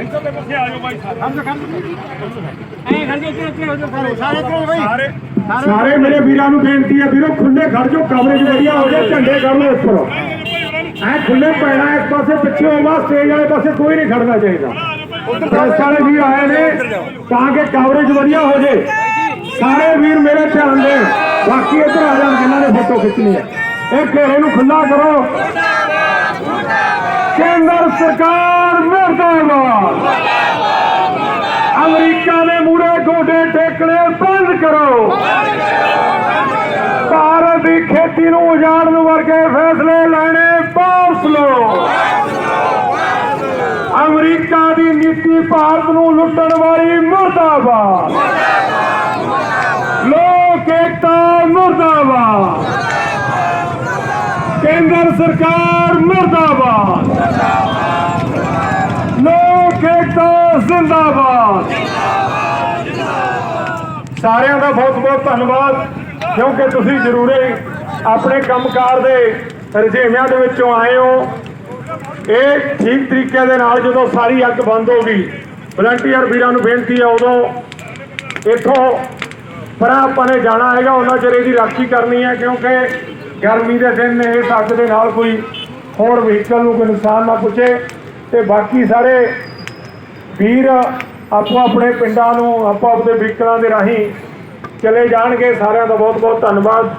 ਇੱਧਰ ਦੇ ਪਾਸੇ ਆ ਜਾਓ ਬਾਈ ਸਾਰੇ ਹਮ ਖੜ ਐ ਖੜ ਕੇ ਇੱਥੇ ਹੋ ਜਾਓ ਸਾਰੇ ਸਾਰੇ ਇੱਥੇ ਬਈ ਸਾਰੇ ਸਾਰੇ ਮੇਰੇ ਵੀਰਾਂ ਨੂੰ ਬੇਨਤੀ ਹੈ, ਵੀਰੋ ਖੁੱਲੇ ਖੜ ਜਾਓ ਕਵਰੇਜ ਵਧੀਆ ਹੋ ਜਾਏ, ਝੰਡੇ ਕਰ ਲਓ ਉੱਪਰ ਐ ਖੁੱਲੇ ਪੈਣਾ ਇਸ ਪਾਸੇ ਪਿੱਛੇ ਹੋਵਾ ਸਟੇਜ ਵਾਲੇ ਪਾਸੇ ਕੋਈ ਨਹੀਂ ਖੜਨਾ ਚਾਹੀਦਾ। ਪ੍ਰੈਸ ਵਾਲੇ ਵੀਰ ਆਏ ਨੇ, ਤਾਂ ਕਿ ਕਵਰੇਜ ਵਧੀਆ ਹੋ ਜਾਏ। ਸਾਰੇ ਵੀਰ ਮੇਰੇ ਧਿਆਨ ਦੇ, ਬਾਕੀ ਇੱਧਰ ਆ ਜਾਣ, ਜਿਨ੍ਹਾਂ ਨੇ ਫੋਟੋ ਖਿੱਚਣੀ ਹੈ। ਇਹ ਘੇਰੇ ਨੂੰ ਖੁੱਲਾ ਕਰੋ। ਕੇਂਦਰ ਸਰਕਾਰ ਮਰਦਾਬਾਦ। ਅਮਰੀਕਾ ਦੇ ਮੂਰੇ ਗੋਡੇ ਟੇਕਣੇ ਬੰਦ ਕਰੋ। ਭਾਰਤ ਦੀ ਖੇਤੀ ਨੂੰ ਉਜਾੜਨ ਵਰਗੇ ਫੈਸਲੇ ਲੈਣੇ ਵਾਪਸ ਲਓ। ਅਮਰੀਕਾ ਦੀ ਨੀਤੀ ਭਾਰਤ ਨੂੰ ਲੁੱਟਣ ਵਾਲੀ ਮੁਰਦਾਬਾਦ। ਲੋਕ ਏਕਤਾ ਮੁਰਦਾਬਾਦ। ਕੇਂਦਰ ਜ਼ਿੰਦਾਬਾਦ। ਸਾਰਿਆਂ ਦਾ ਬਹੁਤ ਬਹੁਤ ਧੰਨਵਾਦ, ਕਿਉਂਕਿ ਤੁਸੀਂ ਜ਼ਰੂਰੇ ਆਪਣੇ ਕੰਮਕਾਰ ਦੇ ਰਜੇਵਿਆਂ ਦੇ ਵਿੱਚੋਂ ਆਏ ਹੋ। ਇਹ ਠੀਕ ਤਰੀਕੇ ਦੇ ਨਾਲ ਜਦੋਂ ਸਾਰੀ ਅੱਗ ਬੰਦ ਹੋ ਗਈ ਵਲੰਟੀਅਰ ਵੀਰਾਂ ਨੂੰ ਬੇਨਤੀ ਹੈ ਉਦੋਂ, ਇੱਥੋਂ ਪਰ ਆਪਾਂ ਨੇ ਜਾਣਾ ਹੈਗਾ, ਉਹਨਾਂ ਚਿਰ ਇਹਦੀ ਰਾਖੀ ਕਰਨੀ ਹੈ, ਕਿਉਂਕਿ ਗਰਮੀ ਦੇ ਦਿਨ ਨੇ ਇਸ ਅੱਗ ਦੇ ਨਾਲ ਕੋਈ ਹੋਰ ਵਹੀਕਲ ਨੂੰ ਕੋਈ ਨੁਕਸਾਨ ਨਾ ਪੁੱਛੇ। ਤੇ ਬਾਕੀ ਸਾਰੇ ਵੀਰ, ਆਪੋ ਆਪਣੇ ਪਿੰਡਾਂ ਨੂੰ, ਆਪੋ ਆਪਣੇ ਵਹੀਕਲਾਂ ਦੇ ਰਾਹੀਂ ਚਲੇ ਜਾਣਗੇ। ਸਾਰਿਆਂ ਦਾ ਬਹੁਤ ਬਹੁਤ ਧੰਨਵਾਦ।